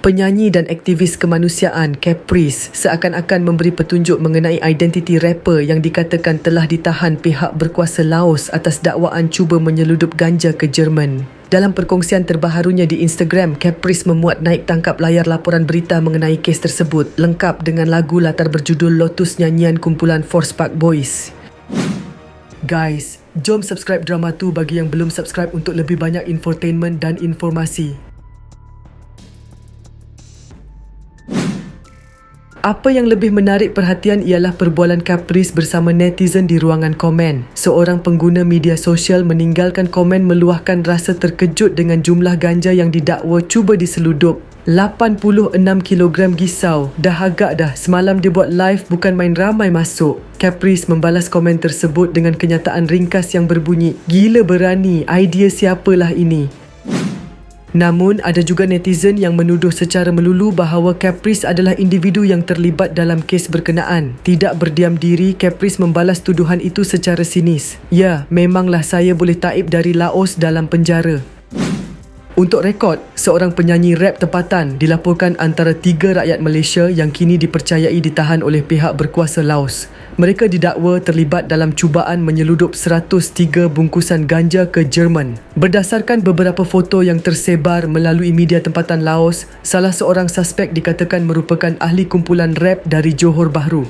Penyanyi dan aktivis kemanusiaan Caprice seakan-akan memberi petunjuk mengenai identiti rapper yang dikatakan telah ditahan pihak berkuasa Laos atas dakwaan cuba menyeludup ganja ke Jerman. Dalam perkongsian terbaharunya di Instagram, Caprice memuat naik tangkap layar laporan berita mengenai kes tersebut lengkap dengan lagu latar berjudul Lotus nyanyian kumpulan Force Park Boys. Guys, jom subscribe drama tu bagi yang belum subscribe untuk lebih banyak infotainment dan informasi. Apa yang lebih menarik perhatian ialah perbualan Caprice bersama netizen di ruangan komen. Seorang pengguna media sosial meninggalkan komen meluahkan rasa terkejut dengan jumlah ganja yang didakwa cuba diseludup. 86 kg gisau. Dah agak dah. Semalam dia buat live bukan main ramai masuk. Caprice membalas komen tersebut dengan kenyataan ringkas yang berbunyi, Gila berani, idea siapalah ini? Namun, ada juga netizen yang menuduh secara melulu bahawa Caprice adalah individu yang terlibat dalam kes berkenaan. Tidak berdiam diri, Caprice membalas tuduhan itu secara sinis. Ya, memanglah saya boleh taib dari Laos dalam penjara. Untuk rekod, seorang penyanyi rap tempatan dilaporkan antara tiga rakyat Malaysia yang kini dipercayai ditahan oleh pihak berkuasa Laos. Mereka didakwa terlibat dalam cubaan menyeludup 103 bungkusan ganja ke Jerman. Berdasarkan beberapa foto yang tersebar melalui media tempatan Laos, salah seorang suspek dikatakan merupakan ahli kumpulan rap dari Johor Bahru.